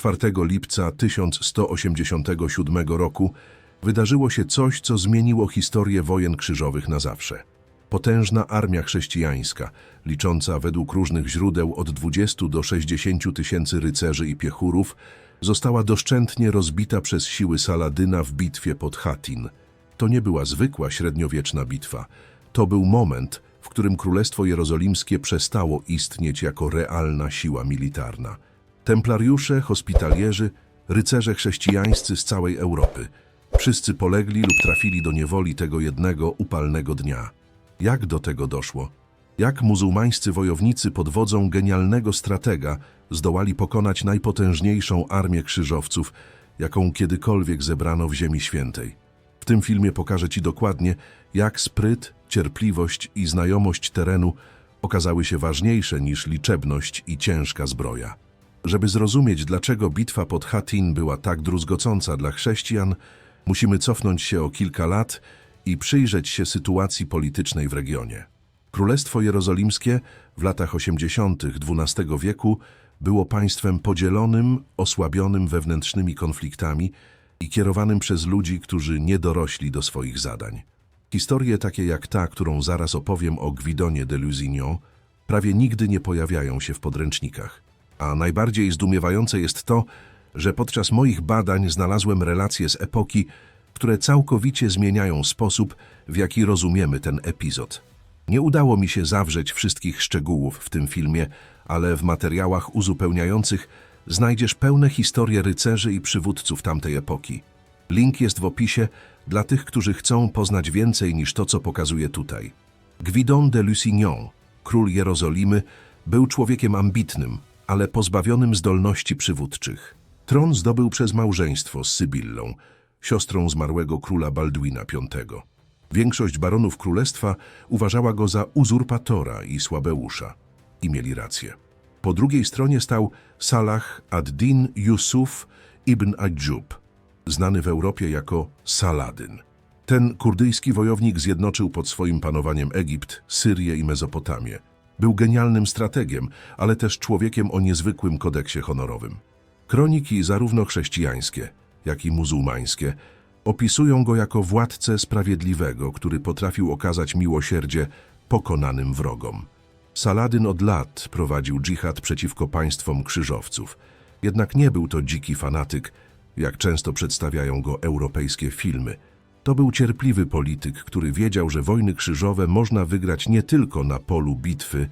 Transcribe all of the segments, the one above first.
4 lipca 1187 roku wydarzyło się coś, co zmieniło historię wojen krzyżowych na zawsze. Potężna armia chrześcijańska, licząca według różnych źródeł od 20 do 60 tysięcy rycerzy i piechurów, została doszczętnie rozbita przez siły Saladyna w bitwie pod Hattin. To nie była zwykła średniowieczna bitwa. To był moment, w którym Królestwo Jerozolimskie przestało istnieć jako realna siła militarna. Templariusze, hospitalierzy, rycerze chrześcijańscy z całej Europy. Wszyscy polegli lub trafili do niewoli tego jednego upalnego dnia. Jak do tego doszło? Jak muzułmańscy wojownicy pod wodzą genialnego stratega zdołali pokonać najpotężniejszą armię krzyżowców, jaką kiedykolwiek zebrano w Ziemi Świętej? W tym filmie pokażę Ci dokładnie, jak spryt, cierpliwość i znajomość terenu okazały się ważniejsze niż liczebność i ciężka zbroja. Żeby zrozumieć, dlaczego bitwa pod Hattin była tak druzgocąca dla chrześcijan, musimy cofnąć się o kilka lat i przyjrzeć się sytuacji politycznej w regionie. Królestwo Jerozolimskie w latach 80. XII wieku było państwem podzielonym, osłabionym wewnętrznymi konfliktami i kierowanym przez ludzi, którzy nie dorośli do swoich zadań. Historie takie jak ta, którą zaraz opowiem o Gwidonie de Lusignan, prawie nigdy nie pojawiają się w podręcznikach. A najbardziej zdumiewające jest to, że podczas moich badań znalazłem relacje z epoki, które całkowicie zmieniają sposób, w jaki rozumiemy ten epizod. Nie udało mi się zawrzeć wszystkich szczegółów w tym filmie, ale w materiałach uzupełniających znajdziesz pełne historie rycerzy i przywódców tamtej epoki. Link jest w opisie dla tych, którzy chcą poznać więcej niż to, co pokazuję tutaj. Gvidon de Lusignan, król Jerozolimy, był człowiekiem ambitnym, ale pozbawionym zdolności przywódczych. Tron zdobył przez małżeństwo z Sybillą, siostrą zmarłego króla Balduina V. Większość baronów królestwa uważała go za uzurpatora i słabeusza. I mieli rację. Po drugiej stronie stał Salah ad-Din Yusuf ibn Adjub, znany w Europie jako Saladyn. Ten kurdyjski wojownik zjednoczył pod swoim panowaniem Egipt, Syrię i Mezopotamię. Był genialnym strategiem, ale też człowiekiem o niezwykłym kodeksie honorowym. Kroniki zarówno chrześcijańskie, jak i muzułmańskie opisują go jako władcę sprawiedliwego, który potrafił okazać miłosierdzie pokonanym wrogom. Saladyn od lat prowadził dżihad przeciwko państwom krzyżowców. Jednak nie był to dziki fanatyk, jak często przedstawiają go europejskie filmy. To był cierpliwy polityk, który wiedział, że wojny krzyżowe można wygrać nie tylko na polu bitwy,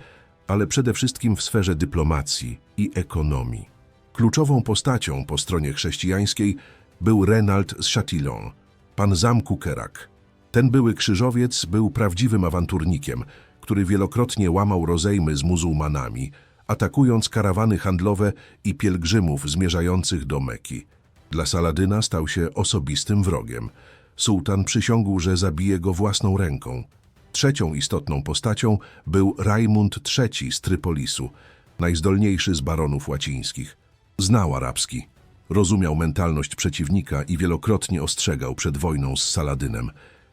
ale przede wszystkim w sferze dyplomacji i ekonomii. Kluczową postacią po stronie chrześcijańskiej był Renald z Chatillon, pan zamku Kerak. Ten były krzyżowiec był prawdziwym awanturnikiem, który wielokrotnie łamał rozejmy z muzułmanami, atakując karawany handlowe i pielgrzymów zmierzających do Meki. Dla Saladyna stał się osobistym wrogiem. Sułtan przysiągł, że zabije go własną ręką. Trzecią istotną postacią był Rajmund III z Trypolisu, najzdolniejszy z baronów łacińskich. Znał arabski, rozumiał mentalność przeciwnika i wielokrotnie ostrzegał przed wojną z Saladynem.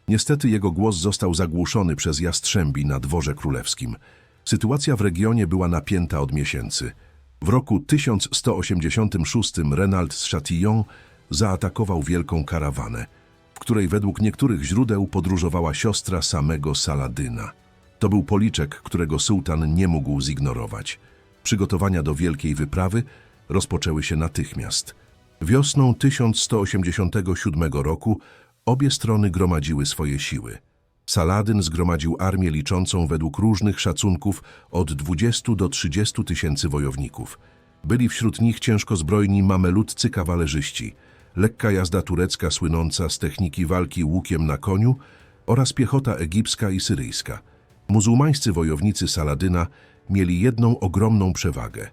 Niestety jego głos został zagłuszony przez jastrzębi na dworze królewskim. Sytuacja w regionie była napięta od miesięcy. W roku 1186 Renald z Chatillon zaatakował wielką karawanę, w której według niektórych źródeł podróżowała siostra samego Saladyna. To był policzek, którego sułtan nie mógł zignorować. Przygotowania do wielkiej wyprawy rozpoczęły się natychmiast. Wiosną 1187 roku obie strony gromadziły swoje siły. Saladyn zgromadził armię liczącą według różnych szacunków od 20 do 30 tysięcy wojowników. Byli wśród nich ciężkozbrojni mamelutcy kawalerzyści, lekka jazda turecka słynąca z techniki walki łukiem na koniu oraz piechota egipska i syryjska. Muzułmańscy wojownicy Saladyna mieli jedną ogromną przewagę.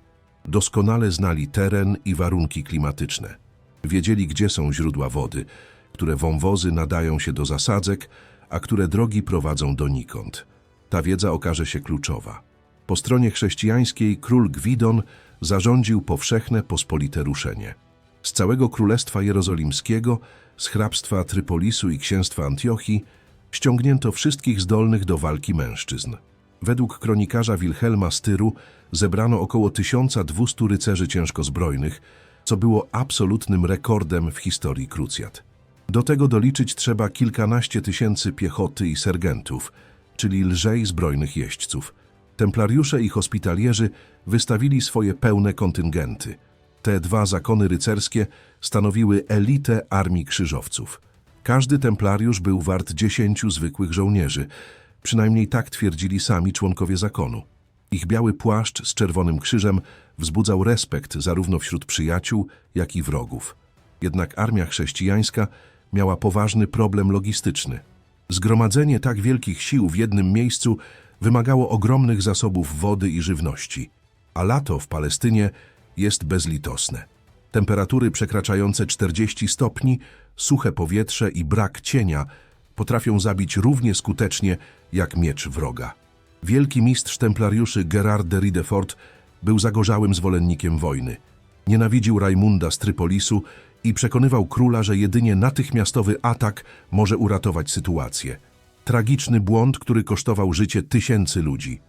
Doskonale znali teren i warunki klimatyczne. Wiedzieli, gdzie są źródła wody, które wąwozy nadają się do zasadzek, a które drogi prowadzą donikąd. Ta wiedza okaże się kluczowa. Po stronie chrześcijańskiej król Gwidon zarządził powszechne pospolite ruszenie. Z całego Królestwa Jerozolimskiego, z hrabstwa Trypolisu i księstwa Antiochii ściągnięto wszystkich zdolnych do walki mężczyzn. Według kronikarza Wilhelma z Tyru zebrano około 1200 rycerzy ciężkozbrojnych, co było absolutnym rekordem w historii krucjat. Do tego doliczyć trzeba kilkanaście tysięcy piechoty i sergentów, czyli lżej zbrojnych jeźdźców. Templariusze i hospitalierzy wystawili swoje pełne kontyngenty. Te dwa zakony rycerskie stanowiły elitę armii krzyżowców. Każdy templariusz był wart dziesięciu zwykłych żołnierzy, przynajmniej tak twierdzili sami członkowie zakonu. Ich biały płaszcz z czerwonym krzyżem wzbudzał respekt zarówno wśród przyjaciół, jak i wrogów. Jednak armia chrześcijańska miała poważny problem logistyczny. Zgromadzenie tak wielkich sił w jednym miejscu wymagało ogromnych zasobów wody i żywności, a lato w Palestynie jest bezlitosne. Temperatury przekraczające 40 stopni, suche powietrze i brak cienia potrafią zabić równie skutecznie jak miecz wroga. Wielki mistrz templariuszy Gerard de Ridefort był zagorzałym zwolennikiem wojny. Nienawidził Rajmunda z Trypolisu i przekonywał króla, że jedynie natychmiastowy atak może uratować sytuację. Tragiczny błąd, który kosztował życie tysięcy ludzi.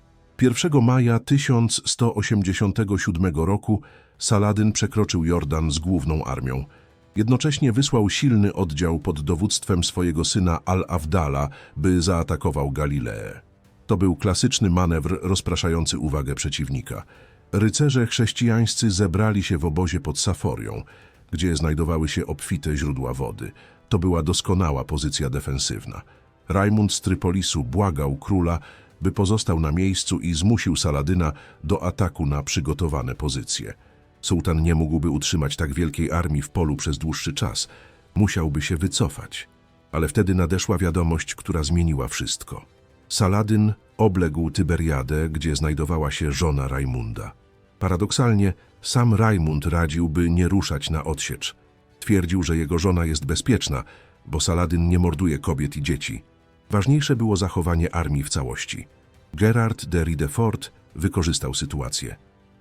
1 maja 1187 roku Saladyn przekroczył Jordan z główną armią. Jednocześnie wysłał silny oddział pod dowództwem swojego syna Al-Afdala, by zaatakował Galileę. To był klasyczny manewr rozpraszający uwagę przeciwnika. Rycerze chrześcijańscy zebrali się w obozie pod Saforią, gdzie znajdowały się obfite źródła wody. To była doskonała pozycja defensywna. Rajmund z Trypolisu błagał króla, by pozostał na miejscu i zmusił Saladyna do ataku na przygotowane pozycje. Sułtan nie mógłby utrzymać tak wielkiej armii w polu przez dłuższy czas. Musiałby się wycofać. Ale wtedy nadeszła wiadomość, która zmieniła wszystko. Saladyn obległ Tyberiadę, gdzie znajdowała się żona Rajmunda. Paradoksalnie, sam Rajmund radził, by nie ruszać na odsiecz. Twierdził, że jego żona jest bezpieczna, bo Saladyn nie morduje kobiet i dzieci. Ważniejsze było zachowanie armii w całości. Gerard de Ridefort wykorzystał sytuację.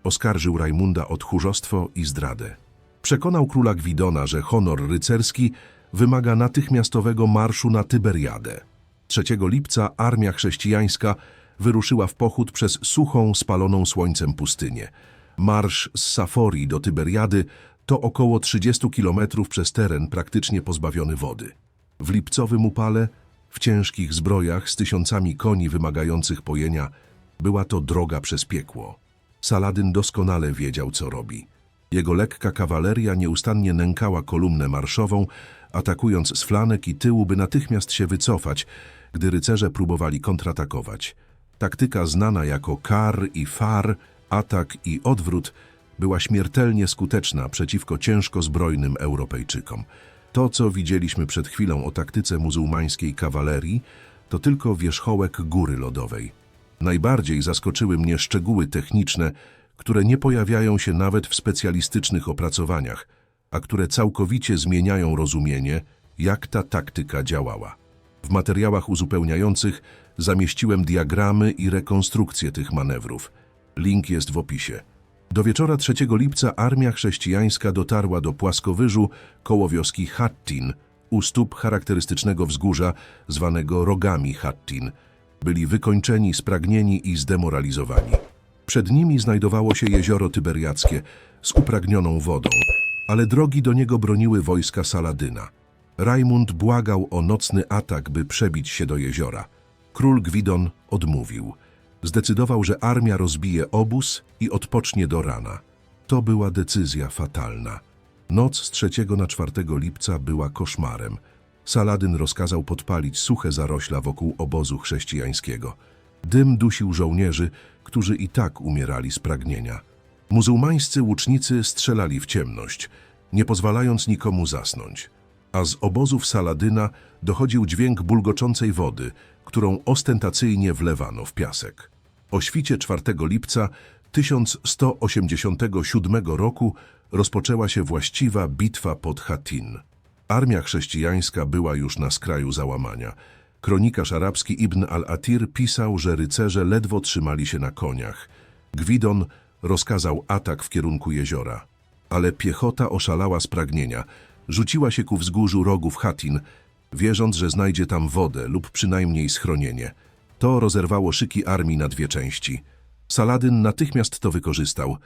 Oskarżył Rajmunda o tchórzostwo i zdradę. Przekonał króla Gwidona, że honor rycerski wymaga natychmiastowego marszu na Tyberiadę. 3 lipca armia chrześcijańska wyruszyła w pochód przez suchą, spaloną słońcem pustynię. Marsz z Saforii do Tyberiady to około 30 kilometrów przez teren praktycznie pozbawiony wody. W lipcowym upale, w ciężkich zbrojach z tysiącami koni wymagających pojenia, była to droga przez piekło. Saladyn doskonale wiedział, co robi. Jego lekka kawaleria nieustannie nękała kolumnę marszową, atakując z flanek i tyłu, by natychmiast się wycofać, gdy rycerze próbowali kontratakować. Taktyka znana jako kar i far, atak i odwrót, była śmiertelnie skuteczna przeciwko ciężko zbrojnym Europejczykom. To, co widzieliśmy przed chwilą o taktyce muzułmańskiej kawalerii, to tylko wierzchołek góry lodowej. Najbardziej zaskoczyły mnie szczegóły techniczne, które nie pojawiają się nawet w specjalistycznych opracowaniach, a które całkowicie zmieniają rozumienie, jak ta taktyka działała. W materiałach uzupełniających zamieściłem diagramy i rekonstrukcje tych manewrów. Link jest w opisie. Do wieczora 3 lipca armia chrześcijańska dotarła do płaskowyżu koło wioski Hattin, u stóp charakterystycznego wzgórza zwanego rogami Hattin. Byli wykończeni, spragnieni i zdemoralizowani. Przed nimi znajdowało się jezioro Tyberiackie z upragnioną wodą, ale drogi do niego broniły wojska Saladyna. Rajmund błagał o nocny atak, by przebić się do jeziora. Król Gwidon odmówił. Zdecydował, że armia rozbije obóz i odpocznie do rana. To była decyzja fatalna. Noc z 3 na 4 lipca była koszmarem. Saladyn rozkazał podpalić suche zarośla wokół obozu chrześcijańskiego. Dym dusił żołnierzy, którzy i tak umierali z pragnienia. Muzułmańscy łucznicy strzelali w ciemność, nie pozwalając nikomu zasnąć. A z obozów Saladyna dochodził dźwięk bulgoczącej wody, którą ostentacyjnie wlewano w piasek. O świcie 4 lipca 1187 roku rozpoczęła się właściwa bitwa pod Hattin. Armia chrześcijańska była już na skraju załamania. Kronikarz arabski Ibn al-Atir pisał, że rycerze ledwo trzymali się na koniach. Gwidon rozkazał atak w kierunku jeziora. Ale piechota oszalała z pragnienia. Rzuciła się ku wzgórzu rogów Hattin, wierząc, że znajdzie tam wodę lub przynajmniej schronienie. To rozerwało szyki armii na dwie części. Saladyn natychmiast to wykorzystał.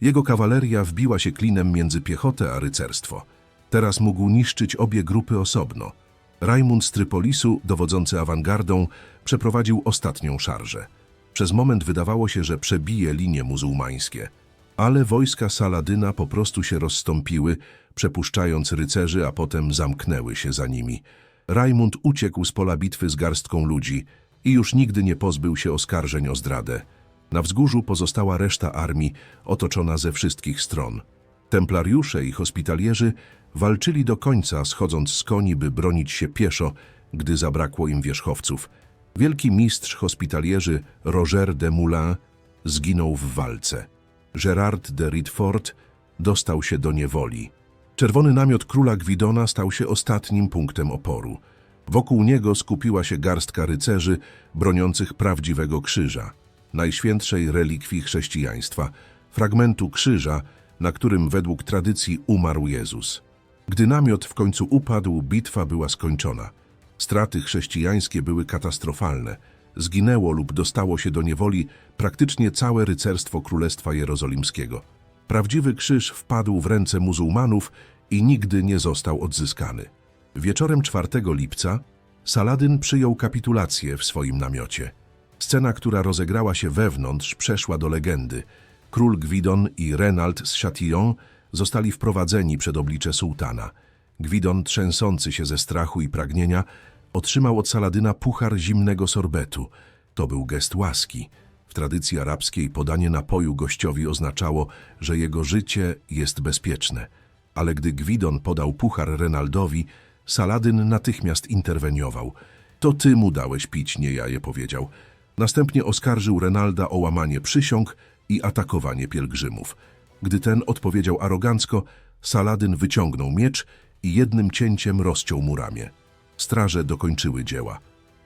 Jego kawaleria wbiła się klinem między piechotę a rycerstwo. Teraz mógł niszczyć obie grupy osobno. Rajmund z Trypolisu, dowodzący awangardą, przeprowadził ostatnią szarżę. Przez moment wydawało się, że przebije linie muzułmańskie. Ale wojska Saladyna po prostu się rozstąpiły, przepuszczając rycerzy, a potem zamknęły się za nimi. Rajmund uciekł z pola bitwy z garstką ludzi i już nigdy nie pozbył się oskarżeń o zdradę. Na wzgórzu pozostała reszta armii, otoczona ze wszystkich stron. Templariusze i hospitalierzy walczyli do końca, schodząc z koni, by bronić się pieszo, gdy zabrakło im wierzchowców. Wielki mistrz hospitalierzy Roger de Moulin zginął w walce. Gerard de Ritford dostał się do niewoli. Czerwony namiot króla Gwidona stał się ostatnim punktem oporu. Wokół niego skupiła się garstka rycerzy broniących prawdziwego krzyża, najświętszej relikwii chrześcijaństwa, fragmentu krzyża, na którym według tradycji umarł Jezus. Gdy namiot w końcu upadł, bitwa była skończona. Straty chrześcijańskie były katastrofalne. Zginęło lub dostało się do niewoli praktycznie całe rycerstwo Królestwa Jerozolimskiego. Prawdziwy krzyż wpadł w ręce muzułmanów i nigdy nie został odzyskany. Wieczorem 4 lipca Saladyn przyjął kapitulację w swoim namiocie. Scena, która rozegrała się wewnątrz, przeszła do legendy. Król Gwidon i Renald z Chatillon zostali wprowadzeni przed oblicze sułtana. Gwidon, trzęsący się ze strachu i pragnienia, otrzymał od Saladyna puchar zimnego sorbetu. To był gest łaski. W tradycji arabskiej podanie napoju gościowi oznaczało, że jego życie jest bezpieczne. Ale gdy Gwidon podał puchar Renaldowi, Saladyn natychmiast interweniował. To ty mu dałeś pić, nie ja je powiedział. Następnie oskarżył Renalda o łamanie przysiąg i atakowanie pielgrzymów. Gdy ten odpowiedział arogancko, Saladyn wyciągnął miecz i jednym cięciem rozciął mu ramię. Straże dokończyły dzieła.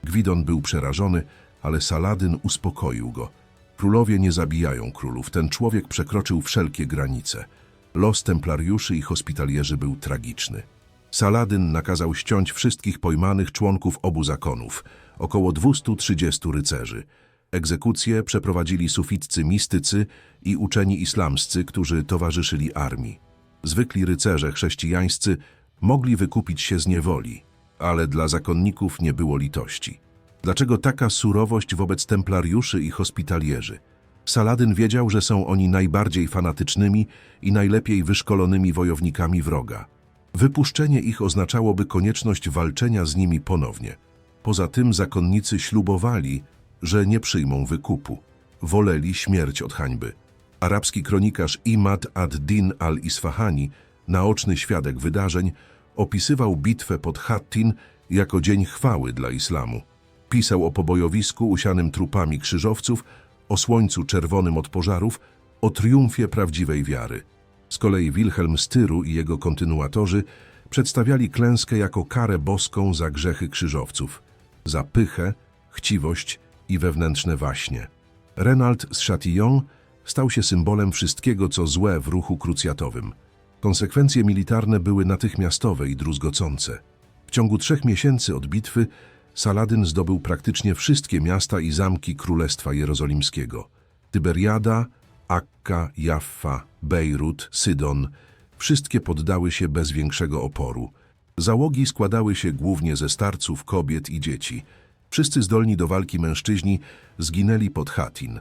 Gwidon był przerażony, ale Saladyn uspokoił go. Królowie nie zabijają królów. Ten człowiek przekroczył wszelkie granice. Los templariuszy i hospitalierzy był tragiczny. Saladyn nakazał ściąć wszystkich pojmanych członków obu zakonów, około 230 rycerzy. Egzekucje przeprowadzili suficcy mistycy i uczeni islamscy, którzy towarzyszyli armii. Zwykli rycerze chrześcijańscy mogli wykupić się z niewoli, ale dla zakonników nie było litości. Dlaczego taka surowość wobec templariuszy i hospitalierzy? Saladyn wiedział, że są oni najbardziej fanatycznymi i najlepiej wyszkolonymi wojownikami wroga. Wypuszczenie ich oznaczałoby konieczność walczenia z nimi ponownie. Poza tym zakonnicy ślubowali, że nie przyjmą wykupu. Woleli śmierć od hańby. Arabski kronikarz Imad ad-Din al-Isfahani, naoczny świadek wydarzeń, opisywał bitwę pod Hattin jako dzień chwały dla islamu. Pisał o pobojowisku usianym trupami krzyżowców, o słońcu czerwonym od pożarów, o triumfie prawdziwej wiary. Z kolei Wilhelm z Tyru i jego kontynuatorzy przedstawiali klęskę jako karę boską za grzechy krzyżowców, za pychę, chciwość i wewnętrzne waśnie. Renald z Chatillon stał się symbolem wszystkiego, co złe w ruchu krucjatowym. Konsekwencje militarne były natychmiastowe i druzgocące. W ciągu trzech miesięcy od bitwy Saladyn zdobył praktycznie wszystkie miasta i zamki Królestwa Jerozolimskiego. Tyberiada, Akka, Jaffa, Bejrut, Sydon – wszystkie poddały się bez większego oporu. Załogi składały się głównie ze starców, kobiet i dzieci. Wszyscy zdolni do walki mężczyźni zginęli pod Hatin.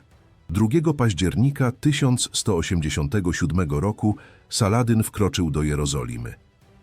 2 października 1187 roku Saladyn wkroczył do Jerozolimy.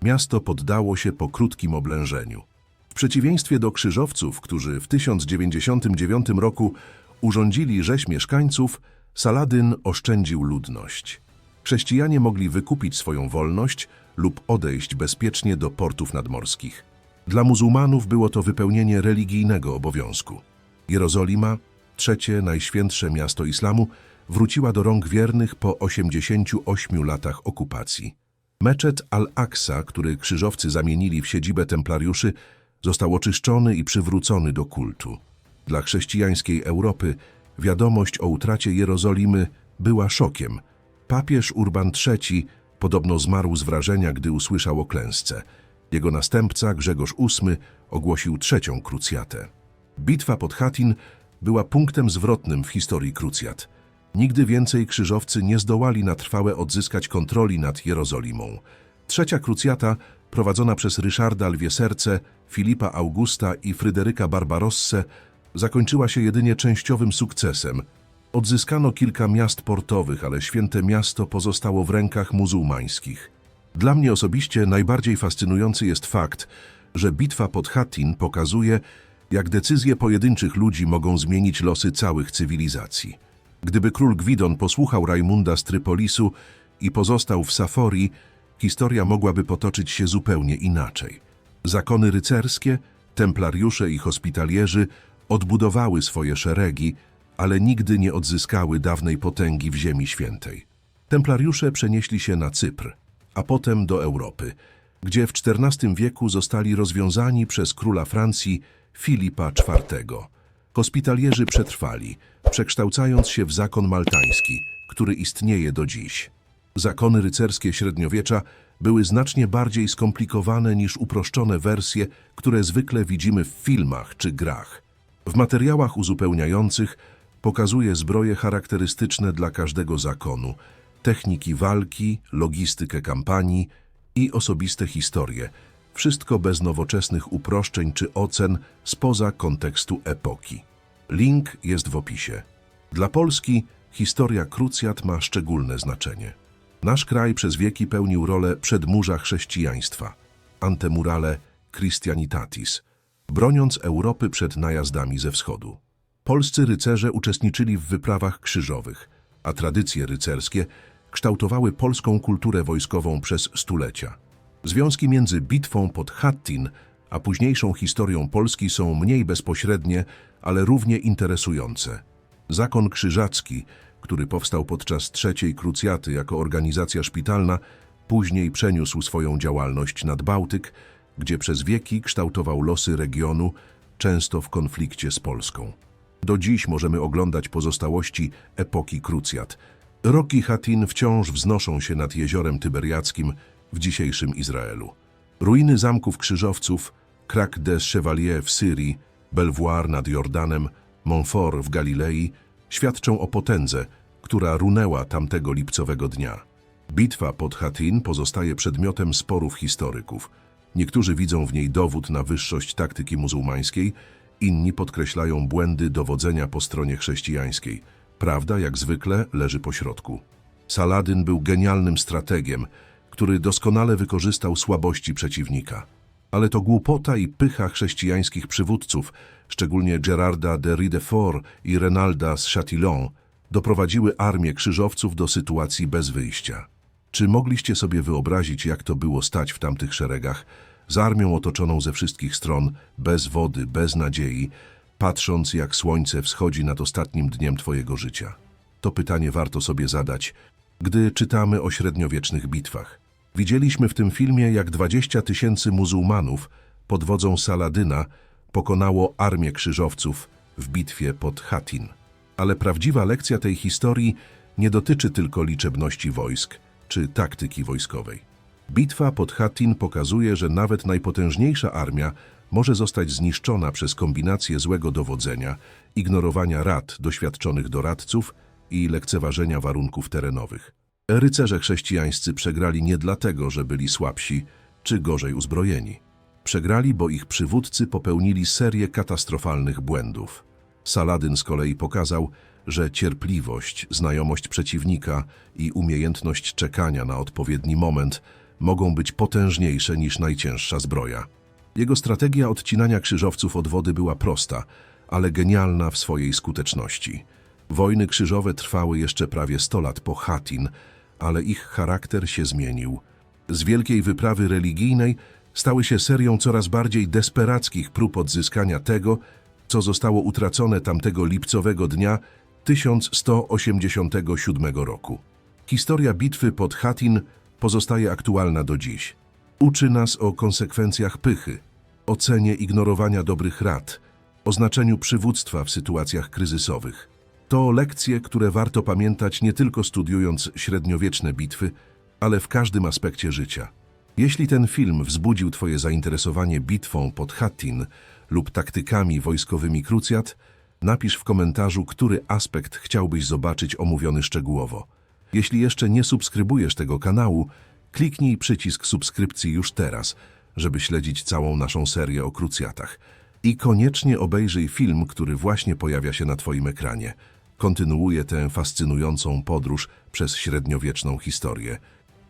Miasto poddało się po krótkim oblężeniu. W przeciwieństwie do krzyżowców, którzy w 1099 roku urządzili rzeź mieszkańców, Saladyn oszczędził ludność. Chrześcijanie mogli wykupić swoją wolność lub odejść bezpiecznie do portów nadmorskich. Dla muzułmanów było to wypełnienie religijnego obowiązku. Jerozolima, trzecie najświętsze miasto islamu, wróciła do rąk wiernych po 88 latach okupacji. Meczet Al-Aqsa, który krzyżowcy zamienili w siedzibę templariuszy, został oczyszczony i przywrócony do kultu. Dla chrześcijańskiej Europy wiadomość o utracie Jerozolimy była szokiem. Papież Urban III podobno zmarł z wrażenia, gdy usłyszał o klęsce. Jego następca, Grzegorz VIII, ogłosił trzecią krucjatę. Bitwa pod Hatin była punktem zwrotnym w historii krucjat. Nigdy więcej krzyżowcy nie zdołali na trwałe odzyskać kontroli nad Jerozolimą. Trzecia krucjata, prowadzona przez Ryszarda Lwie Serce, Filipa Augusta i Fryderyka Barbarossę, zakończyła się jedynie częściowym sukcesem. Odzyskano kilka miast portowych, ale święte miasto pozostało w rękach muzułmańskich. Dla mnie osobiście najbardziej fascynujący jest fakt, że bitwa pod Hattin pokazuje, jak decyzje pojedynczych ludzi mogą zmienić losy całych cywilizacji. Gdyby król Gwidon posłuchał Rajmunda z Trypolisu i pozostał w Saforii, historia mogłaby potoczyć się zupełnie inaczej. Zakony rycerskie, templariusze i hospitalierzy odbudowały swoje szeregi, ale nigdy nie odzyskały dawnej potęgi w Ziemi Świętej. Templariusze przenieśli się na Cypr, a potem do Europy, gdzie w XIV wieku zostali rozwiązani przez króla Francji Filipa IV. Hospitalierzy przetrwali, przekształcając się w zakon maltański, który istnieje do dziś. Zakony rycerskie średniowiecza były znacznie bardziej skomplikowane niż uproszczone wersje, które zwykle widzimy w filmach czy grach. W materiałach uzupełniających pokazuje zbroje charakterystyczne dla każdego zakonu, techniki walki, logistykę kampanii i osobiste historie. Wszystko bez nowoczesnych uproszczeń czy ocen spoza kontekstu epoki. Link jest w opisie. Dla Polski historia krucjat ma szczególne znaczenie. Nasz kraj przez wieki pełnił rolę przedmurza chrześcijaństwa, antemurale Christianitatis, broniąc Europy przed najazdami ze wschodu. Polscy rycerze uczestniczyli w wyprawach krzyżowych, a tradycje rycerskie kształtowały polską kulturę wojskową przez stulecia. Związki między bitwą pod Hattin a późniejszą historią Polski są mniej bezpośrednie, ale równie interesujące. Zakon krzyżacki, który powstał podczas trzeciej krucjaty jako organizacja szpitalna, później przeniósł swoją działalność nad Bałtyk, gdzie przez wieki kształtował losy regionu, często w konflikcie z Polską. Do dziś możemy oglądać pozostałości epoki krucjat. Roki Hatin wciąż wznoszą się nad jeziorem Tyberiackim w dzisiejszym Izraelu. Ruiny zamków krzyżowców, Krak des Chevaliers w Syrii, Belvoir nad Jordanem, Montfort w Galilei świadczą o potędze, która runęła tamtego lipcowego dnia. Bitwa pod Hatin pozostaje przedmiotem sporów historyków. Niektórzy widzą w niej dowód na wyższość taktyki muzułmańskiej, inni podkreślają błędy dowodzenia po stronie chrześcijańskiej. Prawda, jak zwykle, leży po środku. Saladyn był genialnym strategiem, który doskonale wykorzystał słabości przeciwnika. Ale to głupota i pycha chrześcijańskich przywódców, szczególnie Gerarda de Ridefort i Renalda z Chatillon, doprowadziły armię krzyżowców do sytuacji bez wyjścia. Czy mogliście sobie wyobrazić, jak to było stać w tamtych szeregach, z armią otoczoną ze wszystkich stron, bez wody, bez nadziei, patrząc jak słońce wschodzi nad ostatnim dniem Twojego życia? To pytanie warto sobie zadać, gdy czytamy o średniowiecznych bitwach. Widzieliśmy w tym filmie, jak 20 tysięcy muzułmanów pod wodzą Saladyna pokonało armię krzyżowców w bitwie pod Hattin. Ale prawdziwa lekcja tej historii nie dotyczy tylko liczebności wojsk czy taktyki wojskowej. Bitwa pod Hattin pokazuje, że nawet najpotężniejsza armia może zostać zniszczona przez kombinację złego dowodzenia, ignorowania rad doświadczonych doradców i lekceważenia warunków terenowych. Rycerze chrześcijańscy przegrali nie dlatego, że byli słabsi czy gorzej uzbrojeni. Przegrali, bo ich przywódcy popełnili serię katastrofalnych błędów. Saladyn z kolei pokazał, że cierpliwość, znajomość przeciwnika i umiejętność czekania na odpowiedni moment mogą być potężniejsze niż najcięższa zbroja. Jego strategia odcinania krzyżowców od wody była prosta, ale genialna w swojej skuteczności. Wojny krzyżowe trwały jeszcze prawie 100 lat po Hattin, ale ich charakter się zmienił. Z wielkiej wyprawy religijnej stały się serią coraz bardziej desperackich prób odzyskania tego, co zostało utracone tamtego lipcowego dnia 1187 roku. Historia bitwy pod Hattin pozostaje aktualna do dziś. Uczy nas o konsekwencjach pychy, o cenie ignorowania dobrych rad, o znaczeniu przywództwa w sytuacjach kryzysowych. To lekcje, które warto pamiętać nie tylko studiując średniowieczne bitwy, ale w każdym aspekcie życia. Jeśli ten film wzbudził Twoje zainteresowanie bitwą pod Hattin lub taktykami wojskowymi krucjat, Napisz w komentarzu, który aspekt chciałbyś zobaczyć omówiony szczegółowo. Jeśli jeszcze nie subskrybujesz tego kanału, kliknij przycisk subskrypcji już teraz, żeby śledzić całą naszą serię o krucjatach. I koniecznie obejrzyj film, który właśnie pojawia się na Twoim ekranie. Kontynuuje tę fascynującą podróż przez średniowieczną historię.